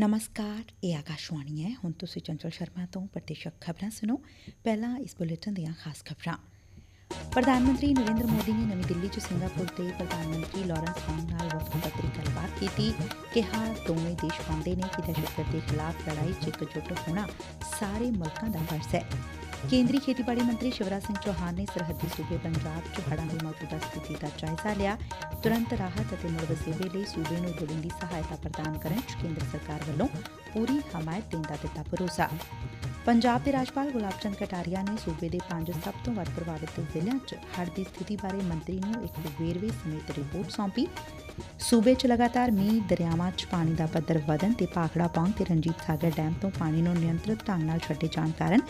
ਨਮਸਕਾਰ ਇਹ ਆਕਾਸ਼ਵਾਣੀ ਹੈ ਹੁਣ ਤੁਸੀਂ ਚੰਚਲ ਸ਼ਰਮਾ ਤੋਂ ਪ੍ਰਤੀਸ਼ਕ ਖਬਰਾਂ ਸੁਣੋ ਪਹਿਲਾਂ ਇਸ ਬੁਲੇਟਿਨ ਦੀਆਂ ਖਾਸ ਖਬਰਾਂ ਪ੍ਰਧਾਨ ਮੰਤਰੀ ਨਰਿੰਦਰ ਮੋਦੀ ਨੇ ਨਵੀਂ ਦਿੱਲੀ 'ਚ ਸਿੰਗਾਪੁਰ ਦੇ ਪ੍ਰਧਾਨ ਮੰਤਰੀ ਲਾਰੈਂਸ ਵਾਂਗ ਨਾਲ ਵਫਦ ਪੱਤਰੀ ਗੱਲਬਾਤ ਕੀਤੀ ਕਿਹਾ ਦੋਵੇਂ ਦੇਸ਼ ਮੰਨਦੇ ਨੇ ਕਿ ਦਹਿਸ਼ਤਗਰਦੀ ਦੇ ਖਿਲਾਫ ਲੜਾਈ 'ਚ ਇਕਜੁੱਟ ਹੋਣਾ ਸਾਰੇ ਮੁਲਕਾਂ ਦਾ ਫਰਜ਼ ਹੈ ਕੇਂਦਰੀ ਖੇਤੀਬਾੜੀ ਮੰਤਰੀ ਸ਼ਿਵਰਾਜ ਸਿੰਘ ਚੌਹਾਨ ਨੇ ਸਰਹੱਦੀ ਸੂਬੇ ਪੰਜਾਬ 'ਚ ਹੜ੍ਹਾਂ ਦੀ ਮੌਜੂਦਾ ਸਥਿਤੀ ਦਾ ਜਾਇਜ਼ਾ ਲਿਆ। ਤੁਰੰਤ ਰਾਹਤ ਅਤੇ ਮੁੜ ਵਸੇਬੇ ਲਈ ਸੂਬੇ ਨੂੰ ਲੋੜੀਂਦੀ ਸਹਾਇਤਾ ਪ੍ਰਦਾਨ ਕਰਨ 'ਚ ਕੇਂਦਰ ਸਰਕਾਰ ਵੱਲੋਂ ਪੂਰੀ ਹਮਾਇਤ ਦੇਣ ਦਾ ਦਿੱਤਾ ਭਰੋਸਾ। ਪੰਜਾਬ ਦੇ ਰਾਜਪਾਲ ਗੁਲਾਬ ਚੰਦ ਕਟਾਰੀਆ ਨੇ ਸੂਬੇ ਦੇ ਪੰਜ ਸਭ ਤੋਂ ਵੱਧ ਪ੍ਰਭਾਵਿਤ ਜ਼ਿਲ੍ਹਿਆਂ 'ਚ ਹੜ੍ਹ ਦੀ ਸਥਿਤੀ ਬਾਰੇ ਮੰਤਰੀ ਨੂੰ ਇੱਕ ਵੇਰਵੇ ਸਮੇਤ ਰਿਪੋਰਟ ਸੌਂਪੀ। ਸੂਬੇ 'ਚ ਲਗਾਤਾਰ ਮੀਂਹ, ਦਰਿਆਵਾਂ 'ਚ ਪਾਣੀ ਦਾ ਪੱਧਰ ਵਧਣ ਤੇ ਭਾਖੜਾ ਪੌਂਗ ਤੇ ਰਣਜੀਤ ਸਾਗਰ ਡੈਮ ਤੋਂ ਪਾਣੀ ਨੂੰ ਨਿਯੰਤਰਿਤ ਢੰਗ ਨਾਲ ਛੱਡੇ ਜਾਣ ਕਾਰਨ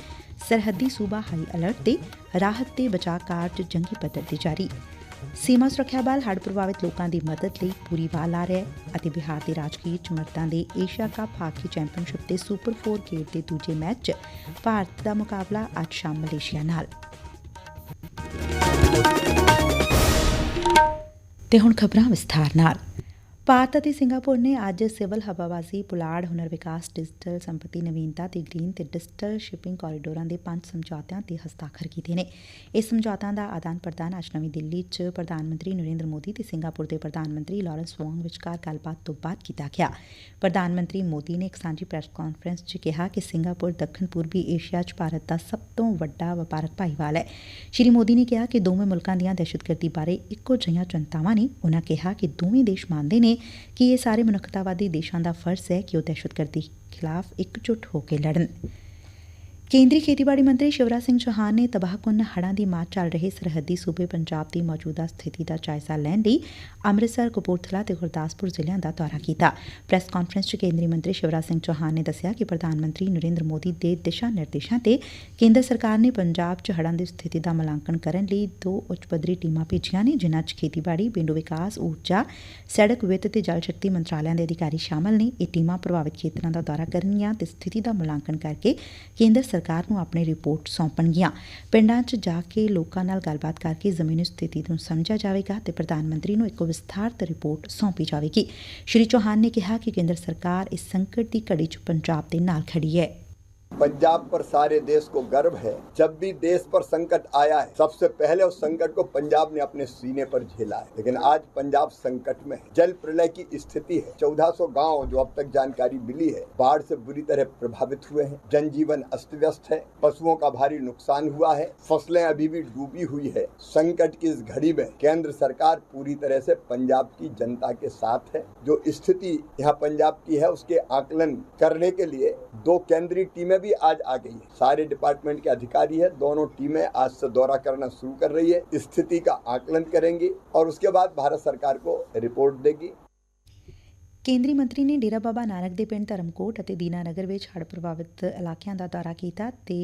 ਸਰਹੱਦੀ ਸੂਬਾ ਹਾਈ ਅਲਰਟ ਤੇ ਰਾਹਤ ਤੇ ਬਚਾਅ ਕਾਰਜ ਜੰਗੀ ਪੱਧਰ ਤੇ ਜਾਰੀ। ਸੀਮਾ ਸੁਰੱਖਿਆ ਬਲ ਹੜ੍ਹ ਪ੍ਰਭਾਵਿਤ ਲੋਕਾਂ ਦੀ ਮਦਦ ਲਈ ਪੂਰੀ ਵਾਹ ਲਾ ਰਿਹਾ ਹੈ ਅਤੇ ਬਿਹਾਰ ਦੇ ਰਾਜਗੀਰ ਚ ਮਰਦਾਂ ਦੇ ਏਸ਼ੀਆ ਕੱਪ ਹਾਕੀ ਚੈਂਪੀਅਨਸ਼ਿਪ ਦੇ ਸੁਪਰ 4 ਗੇਟ ਦੇ ਦੂਜੇ ਮੈਚ 'ਚ ਭਾਰਤ ਦਾ ਮੁਕਾਬਲਾ ਅੱਜ ਸ਼ਾਮ ਮਲੇਸ਼ੀਆ ਨਾਲ। ਤੇ ਹੁਣ ਖਬਰਾਂ ਵਿਸਥਾਰ ਨਾਲ। ਭਾਰਤ ਅਤੇ ਸਿੰਗਾਪੁਰ ਨੇ ਅੱਜ ਸਿਵਲ ਹਵਾਬਾਜ਼ੀ ਪੁਲਾੜ, ਹੁਨਰ ਵਿਕਾਸ, ਡਿਜੀਟਲ ਸੰਪਤੀ, ਨਵੀਨਤਾ ਤੇ ਗ੍ਰੀਨ ਤੇ ਡਿਜੀਟਲ ਸ਼ਿਪਿੰਗ ਕੋਰੀਡੋਰਾਂ ਦੇ ਪੰਜ ਸਮਝੌਤਿਆਂ ਤੇ ਹਸਤਾਖਰ ਕੀਤੇ ਨੇ। ਇਸ ਸਮਝੌਤਿਆਂ ਦਾ ਆਦਾਨ ਪ੍ਰਦਾਨ ਅੱਜ ਨਵੀਂ ਦਿੱਲੀ 'ਚ ਪ੍ਰਧਾਨ ਮੰਤਰੀ ਨਰਿੰਦਰ ਮੋਦੀ ਤੇ ਸਿੰਗਾਪੁਰ ਦੇ ਪ੍ਰਧਾਨ ਮੰਤਰੀ ਲਾਰੈਂਸ ਵੋਂਗ ਵਿਚਕਾਰ ਗੱਲਬਾਤ ਤੋਂ ਬਾਅਦ ਕੀਤਾ ਗਿਆ। ਪ੍ਰਧਾਨ ਮੰਤਰੀ ਮੋਦੀ ਨੇ ਇੱਕ ਸਾਂਝੀ ਪ੍ਰੈਸ ਕਾਨਫਰੰਸ 'ਚ ਕਿਹਾ ਕਿ ਸਿੰਗਾਪੁਰ ਦੱਖਣ ਪੂਰਬੀ ਏਸ਼ੀਆ 'ਚ ਭਾਰਤ ਦਾ ਸਭ ਤੋਂ ਵੱਡਾ ਵਪਾਰਕ ਭਾਈਵਾਲ ਹੈ। ਸ਼੍ਰੀ ਮੋਦੀ ਨੇ ਕਿਹਾ ਕਿ ਦੋਵੇਂ ਮੁਲਕਾਂ ਦੀਆਂ ਦਹਿਸ਼ਤਗਰਦੀ ਬਾਰੇ ਇੱਕੋ ਜਿਹੀਆਂ ਚਿੰਤਾਵਾਂ ਨੇ। ਉਨ੍ਹਾਂ ਕਿਹਾ ਕਿ ਦੋਵੇਂ ਦੇਸ਼ ਮੰਨਦੇ ਨੇ ਕਿ ਇਹ ਸਾਰੇ ਮਨੁੱਖਤਾਵਾਦੀ ਦੇਸ਼ਾਂ ਦਾ ਫਰਜ਼ ਹੈ ਕਿ ਉਹ ਦਹਿਸ਼ਤਗਰਦੀ ਖਿਲਾਫ ਇਕਜੁੱਟ ਹੋ ਕੇ ਲੜਨ। ਕੇਂਦਰੀ ਖੇਤੀਬਾੜੀ ਮੰਤਰੀ ਸ਼ਿਵਰਾਜ ਸਿੰਘ ਚੌਹਾਨ ਨੇ ਤਬਾਹਕੁੰਨ ਹੜਾਂ ਦੀ ਮਾਰ ਚੱਲ ਰਹੇ ਸਰਹੱਦੀ ਸੂਬੇ ਪੰਜਾਬ ਦੀ ਮੌਜੂਦਾ ਸਥਿਤੀ ਦਾ ਜਾਇਜ਼ਾ ਲੈਣ ਲਈ ਅੰਮ੍ਰਿਤਸਰ, ਕਪੂਰਥਲਾ ਤੇ ਗੁਰਦਾਸਪੁਰ ਜ਼ਿਲ੍ਹਿਆਂ ਦਾ ਦੌਰਾ ਕੀਤਾ। ਪ੍ਰੈਸ ਕਾਨਫਰੰਸ 'ਚ ਕੇਂਦਰੀ ਮੰਤਰੀ ਸ਼ਿਵਰਾਜ ਸਿੰਘ ਚੌਹਾਨ ਨੇ ਦੱਸਿਆ ਕਿ ਪ੍ਰਧਾਨ ਮੰਤਰੀ ਨਰਿੰਦਰ ਮੋਦੀ ਦੇ ਦਿਸ਼ਾ ਨਿਰਦੇਸ਼ਾਂ ਤੇ ਕੇਂਦਰ ਸਰਕਾਰ ਨੇ ਪੰਜਾਬ 'ਚ ਹੜਾਂ ਦੀ ਸਥਿਤੀ ਦਾ ਮੁਲਾਂਕਣ ਕਰਨ ਲਈ ਦੋ ਉੱਚ ਪੱਧਰੀ ਟੀਮਾਂ ਭੇਜੀਆਂ ਨੇ, ਜਿਨ੍ਹਾਂ 'ਚ ਖੇਤੀਬਾੜੀ, ਪੇਂਡੂ ਵਿਕਾਸ, ਊਰਜਾ, ਸੜਕ ਵਿੱਤ ਤੇ ਜਲ ਸ਼ਕਤੀ ਮੰਤਰਾਲਿਆਂ ਦੇ ਅਧਿਕਾਰੀ ਸ਼ਾਮਲ ਨੇ। ਇਹ ਟੀਮਾਂ ਪ੍ਰਭਾਵਿਤ ਖੇਤਰਾਂ ਦਾ ਦੌਰਾ ਕਰਨਗੀਆਂ ਤੇ ਸਥਿਤੀ ਦਾ ਮੁਲਾਂਕਣ ਕਰਕੇ ਕੇਂਦਰ ਸਰਕਾਰ ਨੂੰ ਆਪਣੀ ਰਿਪੋਰਟ ਸੌਂਪਣਗੀਆਂ। ਪਿੰਡਾਂ 'ਚ ਜਾ ਕੇ ਲੋਕਾਂ ਨਾਲ ਗੱਲਬਾਤ ਕਰਕੇ ਜ਼ਮੀਨੀ ਸਥਿਤੀ ਨੂੰ ਸਮਝਿਆ ਜਾਵੇਗਾ ਤੇ ਪ੍ਰਧਾਨ ਮੰਤਰੀ ਨੂੰ ਇੱਕ ਵਿਸਥਾਰਤ ਰਿਪੋਰਟ ਸੌਂਪੀ ਜਾਵੇਗੀ। ਸ਼੍ਰੀ ਚੌਹਾਨ ਨੇ ਕਿਹਾ ਕਿ ਕੇਂਦਰ ਸਰਕਾਰ ਇਸ ਸੰਕਟ ਦੀ ਘੜੀ 'ਚ ਪੰਜਾਬ ਦੇ ਨਾਲ ਖੜੀ ਹੈ। पंजाब पर सारे देश को गर्व है। जब भी देश पर संकट आया है, सबसे पहले उस संकट को पंजाब ने अपने सीने पर झेला है। लेकिन आज पंजाब संकट में है। जल प्रलय की स्थिति है। 1400 गाँव जो अब तक जानकारी मिली है, बाढ़ से बुरी तरह प्रभावित हुए हैं। जनजीवन अस्त व्यस्त है। पशुओं का भारी नुकसान हुआ है। फ़सलें अभी भी डूबी हुई है। संकट की इस घड़ी में केंद्र सरकार पूरी तरह से पंजाब की जनता के साथ है। जो स्थिति यहाँ पंजाब की है, उसके आकलन करने के लिए दो केंद्रीय टीमें भी आज आ गई है सारे डिपार्टमेंट के अधिकारी है दोनों टीमें आज से दौरा करना शुरू कर रही है स्थिति का आकलन करेंगी और उसके बाद भारत सरकार को रिपोर्ट देगी ਕੇਂਦਰੀ ਮੰਤਰੀ ਨੇ ਡੇਰਾ ਬਾਬਾ ਨਾਨਕ ਦੇ ਪਿੰਡ ਧਰਮਕੋਟ ਅਤੇ ਦੀਨਾਨਗਰ ਵਿੱਚ ਹੜ੍ਹ ਪ੍ਰਭਾਵਿਤ ਇਲਾਕਿਆਂ ਦਾ ਦੌਰਾ ਕੀਤਾ ਤੇ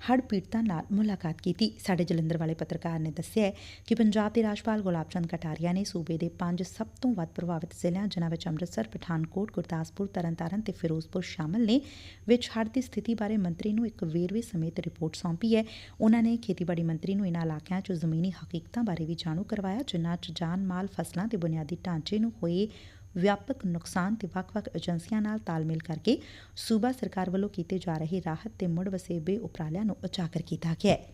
ਹੜ੍ਹ ਪੀੜਤਾਂ ਨਾਲ ਮੁਲਾਕਾਤ ਕੀਤੀ। ਸਾਡੇ ਜਲੰਧਰ ਵਾਲੇ ਪੱਤਰਕਾਰ ਨੇ ਦੱਸਿਆ ਕਿ ਪੰਜਾਬ ਦੇ ਰਾਜਪਾਲ ਗੁਲਾਬ ਚੰਦ ਕਟਾਰੀਆ ਨੇ ਸੂਬੇ ਦੇ ਪੰਜ ਸਭ ਤੋਂ ਵੱਧ ਪ੍ਰਭਾਵਿਤ ਜ਼ਿਲ੍ਹਿਆਂ, ਜਿਨ੍ਹਾਂ ਵਿੱਚ ਅੰਮ੍ਰਿਤਸਰ, ਪਠਾਨਕੋਟ, ਗੁਰਦਾਸਪੁਰ, ਤਰਨਤਾਰਨ ਤੇ ਫਿਰੋਜ਼ਪੁਰ ਸ਼ਾਮਲ ਨੇ, ਵਿੱਚ ਹੜ੍ਹ ਦੀ ਸਥਿਤੀ ਬਾਰੇ ਮੰਤਰੀ ਨੂੰ ਇੱਕ ਵੇਰਵੇ ਸਮੇਤ ਰਿਪੋਰਟ ਸੌਂਪੀ ਹੈ। ਉਹਨਾਂ ਨੇ ਖੇਤੀਬਾੜੀ ਮੰਤਰੀ ਨੂੰ ਇਨ੍ਹਾਂ ਇਲਾਕਿਆਂ 'ਚ ਜ਼ਮੀਨੀ ਹਕੀਕਤਾਂ ਬਾਰੇ ਵੀ ਜਾਣੂ ਕਰਵਾਇਆ, ਜਿਨ੍ਹਾਂ 'ਚ ਜਾਨ ਮਾਲ ਫਸਲਾਂ ਤੇ ਬੁਨਿਆਦੀ ਢਾਂਚੇ ਨੂੰ ਹੋਏ ਵਿਆਪਕ ਨੁਕਸਾਨ ਤੇ ਵੱਖ-ਵੱਖ ਏਜੰਸੀਆਂ ਨਾਲ ਤਾਲਮੇਲ ਕਰਕੇ ਸੂਬਾ ਸਰਕਾਰ ਵੱਲੋਂ ਕੀਤੇ ਜਾ ਰਹੇ ਰਾਹਤ ਤੇ ਮੁੜ ਵਸੇਬੇ ਉਪਰਾਲਿਆਂ ਨੂੰ ਉਜਾਗਰ ਕੀਤਾ ਗਿਆ ਹੈ।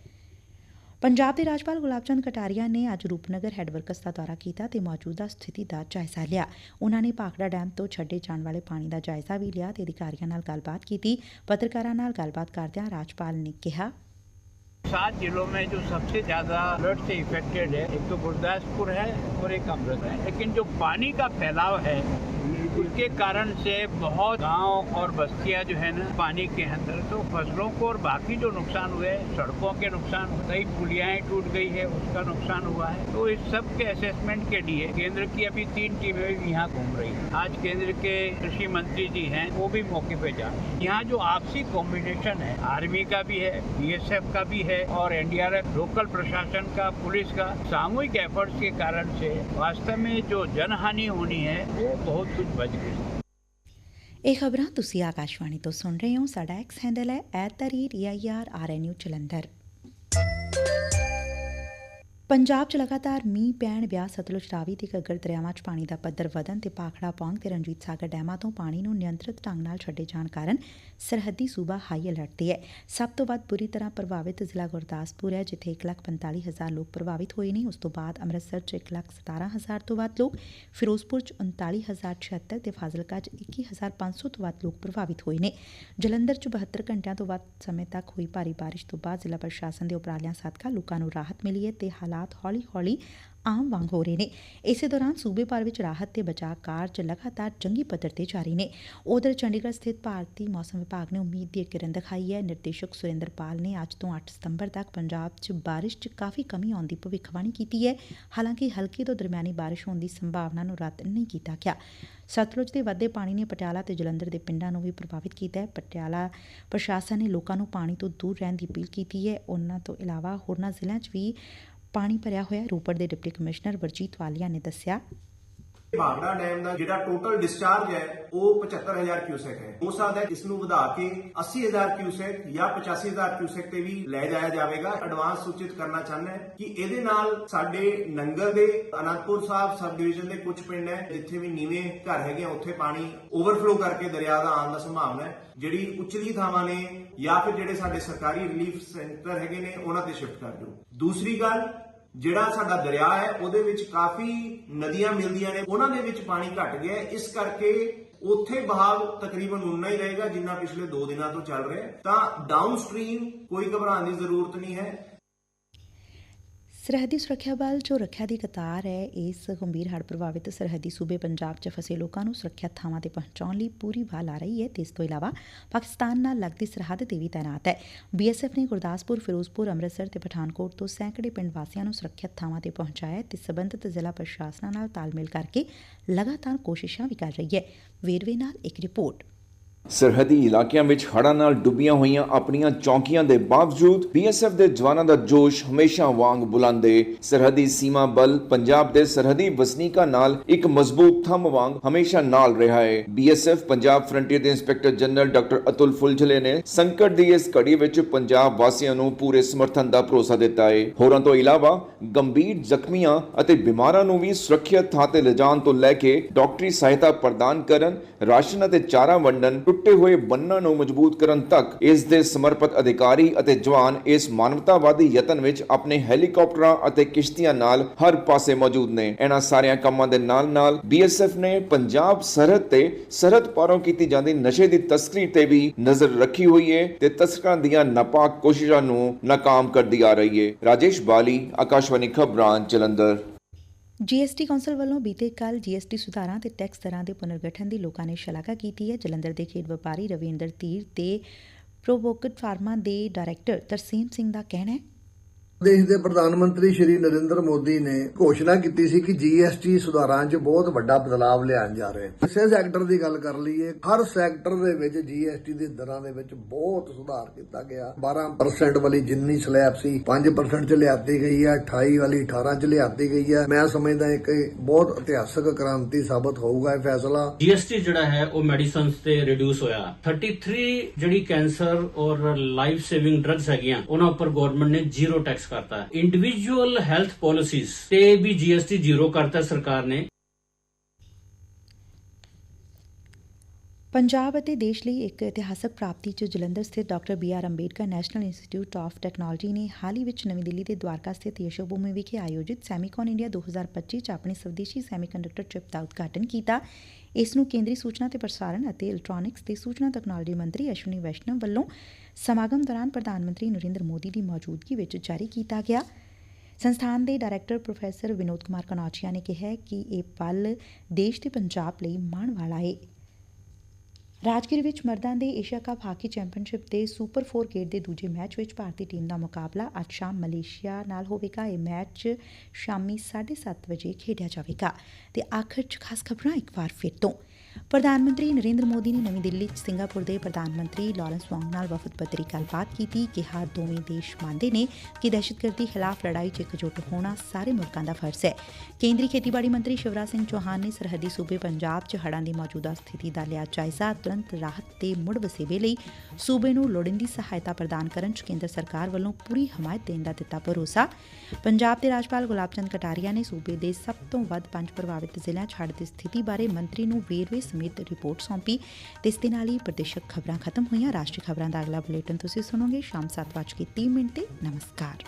ਪੰਜਾਬ ਦੇ ਰਾਜਪਾਲ ਗੁਲਾਬ ਚੰਦ ਕਟਾਰੀਆ ਨੇ ਅੱਜ ਰੂਪਨਗਰ ਹੈੱਡਵਰਕਸ ਦਾ ਦੌਰਾ ਕੀਤਾ ਤੇ ਮੌਜੂਦਾ ਸਥਿਤੀ ਦਾ ਜਾਇਜ਼ਾ ਲਿਆ। ਉਨ੍ਹਾਂ ਨੇ ਭਾਖੜਾ ਡੈਮ ਤੋਂ ਛੱਡੇ ਜਾਣ ਵਾਲੇ ਪਾਣੀ ਦਾ ਜਾਇਜ਼ਾ ਵੀ ਲਿਆ ਤੇ ਅਧਿਕਾਰੀਆਂ ਨਾਲ ਗੱਲਬਾਤ ਕੀਤੀ। ਪੱਤਰਕਾਰਾਂ ਨਾਲ ਗੱਲਬਾਤ ਕਰਦਿਆਂ ਰਾਜਪਾਲ ਨੇ ਕਿਹਾ सात जिलों में जो सबसे ज्यादा फ्लड से इफेक्टेड है एक तो गुरदासपुर है और एक अमृत है लेकिन जो पानी का फैलाव है उसके कारण से बहुत गाँव और बस्तियाँ जो है ना पानी के अंदर तो फ़सलों को और बाकी जो नुकसान हुए सड़कों के नुकसान, कई पुलियाएँ टूट गई है, उसका नुकसान हुआ है। तो इस सब के असेसमेंट के लिए केंद्र की अभी तीन टीमें भी यहाँ घूम रही है। आज केंद्र के कृषि मंत्री जी हैं, वो भी मौके पे जा यहाँ जो आपसी कॉम्बिनेशन है आर्मी का भी है बीएसएफ का भी है और एनडीआरएफ लोकल प्रशासन का, पुलिस का, सामूहिक एफर्ट्स के कारण से वास्तव में जो जनहानि होनी है, वो बहुत कुछ ਧੰਨਵਾਦ ਜੀ ਇਹ ਖਬਰਾਂ ਤੁਸੀਂ ਆਕਾਸ਼ਵਾਣੀ ਤੋਂ ਸੁਣ ਰਹੇ ਹੋ। ਸਾਡਾ ਐਕਸ ਹੈਂਡਲ ਹੈ @reairrnu ਚਲੰਧਰ ਪੰਜਾਬ 'ਚ ਲਗਾਤਾਰ ਮੀਂਹ ਪੈਣ ਵਿਆਹ ਸਤਲੁਜ ਰਾਵੀ ਤੇ ਘੱਗਰ ਦਰਿਆਵਾਂ 'ਚ ਪਾਣੀ ਦਾ ਪੱਧਰ ਵਧਣ ਤੇ ਪਾਖੜਾ ਪੌਂਗ ਤੇ ਰਣਜੀਤ ਸਾਗਰ ਡੈਮਾਂ ਤੋਂ ਪਾਣੀ ਨੂੰ ਨਿਯੰਤਰਿਤ ਢੰਗ ਨਾਲ ਛੱਡੇ ਜਾਣ ਕਾਰਨ ਸਰਹੱਦੀ ਸੂਬਾ ਹਾਈ ਅਲਰਟ ਤੇ ਹੈ। ਸਭ ਤੋਂ ਵੱਧ ਬੁਰੀ ਤਰ੍ਹਾਂ ਪ੍ਰਭਾਵਿਤ ਜ਼ਿਲ੍ਹਾ ਗੁਰਦਾਸਪੁਰ ਹੈ ਜਿੱਥੇ 1,45,000 ਲੋਕ ਪ੍ਰਭਾਵਿਤ ਹੋਏ ਨੇ। ਉਸ ਤੋਂ ਬਾਅਦ ਅੰਮ੍ਰਿਤਸਰ 'ਚ 1,17,000 ਤੋਂ ਵੱਧ ਲੋਕ ਫਿਰੋਜ਼ਪੁਰ 'ਚ 39,076 ਤੇ ਫਾਜ਼ਿਲਕਾ 'ਚ 21,500 ਤੋਂ ਵੱਧ ਲੋਕ ਪ੍ਰਭਾਵਿਤ ਹੋਏ ਨੇ। ਜਲੰਧਰ 'ਚ 72 ਘੰਟਿਆਂ ਤੋਂ ਵੱਧ ਸਮੇਂ ਤੱਕ ਹੋਈ ਭਾਰੀ ਬਾਰਿਸ਼ ਤੋਂ ਬਾਅਦ ਜ਼ਿਲ੍ਹਾ ਪ੍ਰਸ਼ਾਸਨ ਦੇ ਉਪਰਾਲਿਆਂ ਸਦਕਾ ਲੋਕਾਂ ਨੂੰ ਰਾਹਤ ਮਿਲੀ ਹੈ ਤੇ ਹਾਲਾਤ ਹੌਲੀ-ਹੌਲੀ ਆਮ ਵਾਂਗ ਹੋ ਰਹੇ ਨੇ। ਇਸੇ ਦੌਰਾਨ ਸੂਬੇ ਭਰ ਵਿੱਚ ਰਾਹਤ ਤੇ ਬਚਾਅ ਕਾਰਜ ਲਗਾਤਾਰ ਜੰਗੀ ਪੱਧਰ ਤੇ ਜਾਰੀ ਨੇ। ਉਧਰ ਚੰਡੀਗੜ੍ਹ ਸਥਿਤ ਭਾਰਤੀ ਮੌਸਮ ਵਿਭਾਗ ਨੇ ਉਮੀਦ ਦੀ ਕਿਰਨ ਦਿਖਾਈ ਹੈ। ਨਿਰਦੇਸ਼ਕ ਸੁਰਿੰਦਰ ਪਾਲ ਨੇ ਅੱਜ ਤੋਂ 8 ਸਤੰਬਰ ਤੱਕ ਪੰਜਾਬ 'ਚ ਬਾਰਿਸ਼ 'ਚ ਕਾਫੀ ਕਮੀ ਆਉਣ ਦੀ ਭਵਿੱਖਬਾਣੀ ਕੀਤੀ ਹੈ। ਹਾਲਾਂਕਿ ਹਲਕੀ ਤੋਂ ਦਰਮਿਆਨੀ ਬਾਰਿਸ਼ ਹੋਣ ਦੀ ਸੰਭਾਵਨਾ ਨੂੰ ਰੱਦ ਨਹੀਂ ਕੀਤਾ ਗਿਆ। ਸਤਲੁਜ ਦੇ ਵੱਧੇ ਪਾਣੀ ਨੇ ਪਟਿਆਲਾ ਤੇ ਜਲੰਧਰ ਦੇ ਪਿੰਡਾਂ ਨੂੰ ਵੀ ਪ੍ਰਭਾਵਿਤ ਕੀਤਾ ਹੈ। ਪਟਿਆਲਾ ਪ੍ਰਸ਼ਾਸਨ ਨੇ ਲੋਕਾਂ ਨੂੰ ਪਾਣੀ ਤੋਂ ਦੂਰ ਰਹਿਣ ਦੀ ਅਪੀਲ ਕੀਤੀ ਹੈ। ਉਹਨਾਂ ਤੋਂ ਇਲਾਵਾ ਹੋਰਨਾਂ ਜ਼ਿਲ੍ਹਿਆਂ 'ਚ ਵੀ ਪਾਣੀ ਭਰਿਆ ਹੋਇਆ ਰੋਪੜ ਦੇ ਡਿਪਟੀ ਕਮਿਸ਼ਨਰ ਵਰਜੀਤ ਵਾਲੀਆ ਨੇ ਦੱਸਿਆ ਭਾਖੜਾ ਡੈਮ ਦਾ ਜਿਹੜਾ ਟੋਟਲ ਡਿਸਚਾਰਜ ਹੈ, ਉਹ 75000 ਕਿਊਸੈਕ ਹੈ। ਹੋ ਸਕਦਾ ਹੈ ਇਸ ਨੂੰ ਵਧਾ ਕੇ 80000 ਕਿਊਸੈਕ ਜਾਂ 85000 ਕਿਊਸੈਕ ਤੇ ਵੀ ਲੈ ਜਾਇਆ ਜਾਵੇਗਾ। ਐਡਵਾਂਸ ਸੂਚਿਤ ਕਰਨਾ ਚਾਹੁੰਦਾ ਹੈ ਕਿ ਇਹਦੇ ਨਾਲ ਸਾਡੇ ਨੰਗਲ ਦੇ ਅਨੰਦਪੁਰ ਸਾਹਿਬ ਸਬ ਡਿਵੀਜ਼ਨ ਦੇ ਕੁਝ ਪਿੰਡ ਹੈ, ਜਿੱਥੇ ਵੀ ਨੀਵੇਂ ਘਰ ਹੈਗੇ ਆ, ਉੱਥੇ ਪਾਣੀ ਓਵਰਫਲੋ ਕਰਕੇ ਦਰਿਆ ਦਾ ਆਉਣ ਦਾ ਸੰਭਾਵਨਾ ਹੈ, ਜਿਹੜੀ ਉਚਲੀ ਥਾਵਾਂ ਨੇ ਜਾਂ ਫਿਰ ਜਿਹੜੇ ਸਾਡੇ ਸਰਕਾਰੀ ਰਿਲੀਫ ਸੈਂਟਰ ਹੈਗੇ ਨੇ, ਉਹਨਾਂ ਤੇ ਸ਼ਿਫਟ ਕਰ ਦਿਓ। ਦੂਸਰੀ ਗੱਲ ਜਿਹੜਾ ਸਾਡਾ ਦਰਿਆ ਹੈ, ਉਹਦੇ ਵਿੱਚ ਕਾਫੀ ਨਦੀਆਂ ਮਿਲਦੀਆਂ ਨੇ, ਉਹਨਾਂ ਦੇ ਵਿੱਚ ਪਾਣੀ ਘਟ ਗਿਆ ਇਸ ਕਰਕੇ ਉੱਥੇ ਬਹਾਵ ਤਕਰੀਬਨ ਉਨਾ ਹੀ ਰਹੇਗਾ ਜਿੰਨਾ ਪਿਛਲੇ 2 ਦਿਨਾਂ ਤੋਂ ਚੱਲ ਰਿਹਾ ਤਾਂ ਡਾਊਨ ਸਟ੍ਰੀਮ ਕੋਈ ਘਬਰਾਉਣ ਦੀ ਜ਼ਰੂਰਤ ਨਹੀਂ ਹੈ। ਸਰਹੱਦੀ ਸੁਰੱਖਿਆ ਬਲ ਜੋ ਰੱਖਿਆ ਦੀ ਕਤਾਰ ਹੈ, ਇਸ ਗੰਭੀਰ ਹੜ੍ਹ ਪ੍ਰਭਾਵਿਤ ਸਰਹੱਦੀ ਸੂਬੇ ਪੰਜਾਬ 'ਚ ਫਸੇ ਲੋਕਾਂ ਨੂੰ ਸੁਰੱਖਿਅਤ ਥਾਵਾਂ ਤੇ ਪਹੁੰਚਾਉਣ ਲਈ ਪੂਰੀ ਵਾਹ ਲਾ ਰਹੀ ਹੈ ਤੇ ਇਸ ਤੋਂ ਇਲਾਵਾ ਪਾਕਿਸਤਾਨ ਨਾਲ ਲੱਗਦੀ ਸਰਹੱਦ ਤੇ ਵੀ ਤਾਇਨਾਤ ਹੈ। ਬੀਐਸਐਫ ਨੇ ਗੁਰਦਾਸਪੁਰ, ਫਿਰੋਜ਼ਪੁਰ, ਅੰਮ੍ਰਿਤਸਰ ਤੇ ਪਠਾਨਕੋਟ ਤੋਂ ਸੈਂਕੜੇ ਪਿੰਡ ਵਾਸੀਆਂ ਨੂੰ ਸੁਰੱਖਿਅਤ ਥਾਵਾਂ ਤੇ ਪਹੁੰਚਾਇਆ ਹੈ ਤੇ ਸਬੰਧਤ ਜ਼ਿਲ੍ਹਾ ਪ੍ਰਸ਼ਾਸਨਾਂ ਨਾਲ ਤਾਲਮੇਲ ਕਰਕੇ ਲਗਾਤਾਰ ਕੋਸ਼ਿਸ਼ਾਂ ਵੀ ਕਰ ਰਹੀ ਹੈ। ਵੇਰਵੇ ਨਾਲ ਇੱਕ ਰਿਪੋਰਟ। ਸਰਹੱਦੀ ਇਲਾਕਿਆਂ ਵਿੱਚ ਹੜ੍ਹਾਂ ਨਾਲ ਡੁੱਬੀਆਂ ਹੋਈਆਂ ਆਪਣੀਆਂ ਚੌਕੀਆਂ ਦੇ ਬਾਵਜੂਦ ਬੀਐਸਐਫ ਦੇ ਜਵਾਨਾਂ ਦਾ ਜੋਸ਼ ਹਮੇਸ਼ਾ ਵਾਂਗ ਬੁਲੰਦੇ ਸਰਹੱਦੀ ਸੀਮਾ ਬਲ ਪੰਜਾਬ ਦੇ ਸਰਹੱਦੀ ਵਸਨੀਕਾਂ ਨਾਲ ਇੱਕ ਮਜ਼ਬੂਤ ਥੰਮ ਵਾਂਗ ਹਮੇਸ਼ਾ ਨਾਲ ਰਿਹਾ ਹੈ ਬੀਐਸਐਫ ਪੰਜਾਬ ਫਰੰਟੀਅਰ ਦੇ inspector general doctor Atul Phuljhale ਨੇ ਸੰਕਟ ਦੀ ਇਸ ਘੜੀ ਵਿੱਚ ਪੰਜਾਬ ਵਾਸੀਆਂ ਨੂੰ ਪੂਰੇ ਸਮਰਥਨ ਦਾ ਭਰੋਸਾ ਦਿੱਤਾ ਹੈ ਹੋਰਾਂ ਤੋਂ ਇਲਾਵਾ ਗੰਭੀਰ ਜ਼ਖਮੀਆਂ ਅਤੇ ਬਿਮਾਰਾਂ ਨੂੰ ਵੀ ਸੁਰੱਖਿਅਤ ਥਾਂ ਤੇ ਲਿਜਾਣ ਤੋਂ ਲੈ ਕੇ ਡਾਕਟਰੀ ਸਹਾਇਤਾ ਪ੍ਰਦਾਨ ਕਰਨ, ਰਾਸ਼ਨ ਅਤੇ ਚਾਰਾ ਵੰਡਣ ਟੁੱਟੇ ਹੋਏ ਬੰਨਾਂ ਨੂੰ ਮਜ਼ਬੂਤ ਕਰਨ ਤੱਕ ਇਸ ਦੇ ਸਮਰਪਿਤ ਅਧਿਕਾਰੀ ਅਤੇ ਜਵਾਨ ਇਸ ਮਾਨਵਤਾਵਾਦੀ ਯਤਨ ਵਿੱਚ ਆਪਣੇ ਹੈਲੀਕਾਪਟਰਾਂ ਅਤੇ ਕਿਸ਼ਤੀਆਂ ਨਾਲ ਹਰ ਪਾਸੇ ਮੌਜੂਦ ਨੇ। ਇਹਨਾਂ ਸਾਰਿਆਂ ਕੰਮਾਂ ਦੇ ਨਾਲ-ਨਾਲ ਬੀਐਸਐਫ ਨੇ ਪੰਜਾਬ ਸਰਹੱਦ ਤੇ ਸਰਹੱਦ ਪਾਰੋਂ ਕੀਤੀ ਜਾਂਦੀ ਨਸ਼ੇ ਦੀ ਤਸਕਰੀ ਤੇ ਵੀ ਨਜ਼ਰ ਰੱਖੀ ਹੋਈ ਹੈ ਤੇ ਤਸਕਰਾਂ ਦੀਆਂ ਨਾਪਾਕ ਕੋਸ਼ਿਸ਼ਾਂ ਨੂੰ ਨਾਕਾਮ ਕਰਦੀ ਆ ਰਹੀ ਹੈ ਰਾਜੇਸ਼ ਬਾਲੀ, ਆਕਾਸ਼ਵਾਣੀ ਖਬਰਾਂ, ਜਲੰਧਰ। ਜੀਐਸਟੀ ਕੌਂਸਲ ਵੱਲੋਂ ਬੀਤੇ ਕੱਲ ਜੀਐਸਟੀ ਸੁਧਾਰਾਂ ਤੇ ਟੈਕਸ ਦਰਾਂ ਦੇ ਪੁਨਰਗਠਨ ਦੀ ਲੋਕਾਂ ਨੇ ਸ਼ਲਾਘਾ ਕੀਤੀ ਹੈ। ਜਲੰਧਰ ਦੇ ਖੇਡ ਵਪਾਰੀ ਰਵਿੰਦਰ ਧੀਰ ਤੇ ਪ੍ਰੋਵੋਕਟ ਫਾਰਮਾ ਦੇ ਡਾਇਰੈਕਟਰ ਤਰਸੀਮ ਸਿੰਘ ਦਾ ਕਹਿਣਾ ਹੈ ਦੇਸ਼ ਦੇ ਪ੍ਰਧਾਨ ਮੰਤਰੀ ਸ਼੍ਰੀ ਨਰਿੰਦਰ ਮੋਦੀ ਨੇ ਘੋਸ਼ਣਾ ਕੀਤੀ ਸੀ ਕਿ ਜੀਐਸਟੀ ਸੁਧਾਰਾਂ 'ਚ ਬਹੁਤ ਵੱਡਾ ਬਦਲਾਅ ਲਿਆਉਣ ਜਾ ਰਹੇ ਹਨ ਇਸੇ ਸੈਕਟਰ ਦੀ ਗੱਲ ਕਰ ਲਈਏ, ਹਰ ਸੈਕਟਰ ਦੇ ਵਿੱਚ ਜੀਐਸਟੀ ਦੀ ਦਰਾਂ ਦੇ ਵਿੱਚ ਬਹੁਤ ਸੁਧਾਰ ਕੀਤਾ ਗਿਆ। 12% ਵਾਲੀ ਜਿੰਨੀ ਸਲੈਬ ਸੀ 5% 'ਚ ਲਿਆਤੀ ਗਈ ਹੈ 28 ਵਾਲੀ 18 'ਚ ਲਿਆਤੀ ਗਈ ਹੈ। ਮੈਂ ਸਮਝਦਾ ਇੱਕ ਬਹੁਤ ਇਤਿਹਾਸਕ ਕ੍ਰਾਂਤੀ ਸਾਬਤ ਹੋਊਗਾ ਇਹ ਫੈਸਲਾ। ਜੀਐਸਟੀ ਜਿਹੜਾ ਹੈ, ਉਹ ਮੈਡੀਸਨਸ ਤੇ ਰਿਡਿਊਸ ਹੋਇਆ। 33 ਜਿਹੜੀ ਕੈਂਸਰ ਔਰ ਲਾਈਫ ਸੇਵਿੰਗ ਡਰੱਗਸ ਹੈਗੀਆਂ, ਉਹਨਾਂ ਉੱਪਰ ਗਵਰਨਮੈਂਟ ਨੇ ਜ਼ੀਰੋ ਟੈਕਸ ਕਰਤਾ ਹੈ। ਇੰਡੀਵਿਜੂਅਲ ਹੈਲਥ ਪਾਲਿਸੀਜ਼ ਤੇ ਵੀ ਜੀਐਸਟੀ ਜ਼ੀਰੋ ਕਰਤਾ ਸਰਕਾਰ ਨੇ। ਪੰਜਾਬ ਅਤੇ ਦੇਸ਼ ਲਈ ਇੱਕ ਇਤਿਹਾਸਕ ਪ੍ਰਾਪਤੀ 'ਚ ਜਲੰਧਰ ਸਥਿਤ doctor B R Ambedkar national institute of technology ਨੇ ਹਾਲ ਹੀ ਵਿੱਚ ਨਵੀਂ ਦਿੱਲੀ ਦੇ ਦਵਾਰਕਾ ਸਥਿਤ ਯਸ਼ੋਭੂਮੀ ਵਿਖੇ ਆਯੋਜਿਤ ਸੈਮੀਕਨ ਇੰਡੀਆ 2025 'ਚ ਆਪਣੀ ਸਵਦੇਸ਼ੀ ਸੈਮੀਕੰਡਕਟਰ ਚਿਪ ਦਾ ਉਦਘਾਟਨ ਕੀਤਾ। ਇਸ ਨੂੰ ਕੇਂਦਰੀ ਸੂਚਨਾ ਤੇ ਪ੍ਰਸਾਰਣ ਅਤੇ ਇਲੈਕਟ੍ਰੋਨਿਕਸ ਤੇ ਸੂਚਨਾ ਤਕਨਾਲੋਜੀ ਮੰਤਰੀ ਅਸ਼ਵਨੀ ਵੈਸ਼ਨਵ ਵੱਲੋਂ ਸਮਾਗਮ ਦੌਰਾਨ ਪ੍ਰਧਾਨ ਮੰਤਰੀ ਨਰਿੰਦਰ ਮੋਦੀ ਦੀ ਮੌਜੂਦਗੀ ਵਿੱਚ ਜਾਰੀ ਕੀਤਾ ਗਿਆ। ਸੰਸਥਾਨ ਦੇ ਡਾਇਰੈਕਟਰ ਪ੍ਰੋਫੈਸਰ ਵਿਨੋਦ ਕੁਮਾਰ ਕਨੌਚੀਆ ਨੇ ਕਿਹਾ ਕਿ ਇਹ ਪਲ ਦੇਸ਼ ਤੇ ਪੰਜਾਬ ਲਈ ਮਾਣ ਵਾਲਾ ਹੈ ਰਾਜਗੀਰ ਵਿੱਚ ਮਰਦਾਂ ਦੇ ਏਸ਼ੀਆ ਕੱਪ ਹਾਕੀ ਚੈਂਪੀਅਨਸ਼ਿਪ ਦੇ ਸੁਪਰ 4 ਗੇੜ ਦੇ ਦੂਜੇ ਮੈਚ ਵਿੱਚ ਭਾਰਤੀ ਟੀਮ ਦਾ ਮੁਕਾਬਲਾ ਅੱਜ ਸ਼ਾਮ ਮਲੇਸ਼ੀਆ ਨਾਲ ਹੋਵੇਗਾ। ਇਹ ਮੈਚ ਸ਼ਾਮੀ 7:30 ਵਜੇ ਖੇਡਿਆ ਜਾਵੇਗਾ। ਤੇ ਆਖਰ 'ਚ ਖਾਸ ਖਬਰਾਂ ਇੱਕ ਵਾਰ ਫਿਰ ਤੋਂ। ਪ੍ਰਧਾਨ ਮੰਤਰੀ ਨਰਿੰਦਰ ਮੋਦੀ ਨੇ ਨਵੀਂ ਦਿੱਲੀ 'ਚ ਸਿੰਗਾਪੁਰ ਦੇ ਪ੍ਰਧਾਨ ਮੰਤਰੀ ਲਾਰੈਂਸ ਵਾਂਗ ਨਾਲ ਵਫਦ ਪੱਧਰੀ ਗੱਲਬਾਤ ਕੀਤੀ, ਕਿਹਾ ਦੋਵੇਂ ਦੇਸ਼ ਮੰਨਦੇ ਨੇ ਕਿ ਦਹਿਸ਼ਤਗਰਦੀ ਖਿਲਾਫ ਲੜਾਈ 'ਚ ਇਕਜੁੱਟ ਹੋਣਾ ਸਾਰੇ ਮੁਲਕਾਂ ਦਾ ਫਰਜ਼ ਹੈ। ਕੇਂਦਰੀ ਖੇਤੀਬਾੜੀ ਮੰਤਰੀ ਸ਼ਿਵਰਾਜ ਸਿੰਘ ਚੌਹਾਨ ਨੇ ਸਰਹੱਦੀ ਸੂਬੇ ਪੰਜਾਬ 'ਚ ਹੜ੍ਹਾਂ ਦੀ ਮੌਜੂਦਾ ਸਥਿਤੀ ਦਾ ਲਿਆ ਜਾਇਜ਼ਾ, ਤੁਰੰਤ ਰਾਹਤ ਤੇ ਮੁੜ ਵਸੇਵੇ ਲਈ ਸੂਬੇ ਨੂੰ ਲੋੜੀਂਦੀ ਸਹਾਇਤਾ ਪ੍ਰਦਾਨ ਕਰਨ 'ਚ ਕੇਂਦਰ ਸਰਕਾਰ ਵੱਲੋਂ ਪੂਰੀ ਹਮਾਇਤ ਦੇਣ ਦਾ ਦਿੱਤਾ ਭਰੋਸਾ। ਪੰਜਾਬ ਦੇ ਰਾਜਪਾਲ ਗੁਲਾਬ ਚੰਦ ਕਟਾਰੀਆ ਨੇ ਸੂਬੇ ਦੇ ਸਭ ਤੋਂ ਵੱਧ ਪੰਜ ਪ੍ਰਭਾਵਿਤ ਜ਼ਿਲ੍ਹਿਆਂ 'ਚ ਹੜ੍ਹ ਦੀ ਸਥਿਤੀ ਬਾਰੇ ਮੰਤਰੀ ਨੂੰ ਵੇਰਵੇ ਸਮੇਤ ਰਿਪੋਰਟ ਸੌਂਪੀ। ਤੇ ਇਸ ਦੇ ਨਾਲ ਹੀ ਪ੍ਰਦੇਸ਼ਕ ਖਬਰਾਂ ਖਤਮ ਹੋਈਆਂ। ਰਾਸ਼ਟਰੀ ਖਬਰਾਂ ਦਾ ਅਗਲਾ ਬੁਲੇਟਿਨ ਤੁਸੀਂ ਸੁਣੋਗੇ। ਸ਼ਾਮ 7:30 ਮਿੰਟ ਤੇ ਨਮਸਕਾਰ।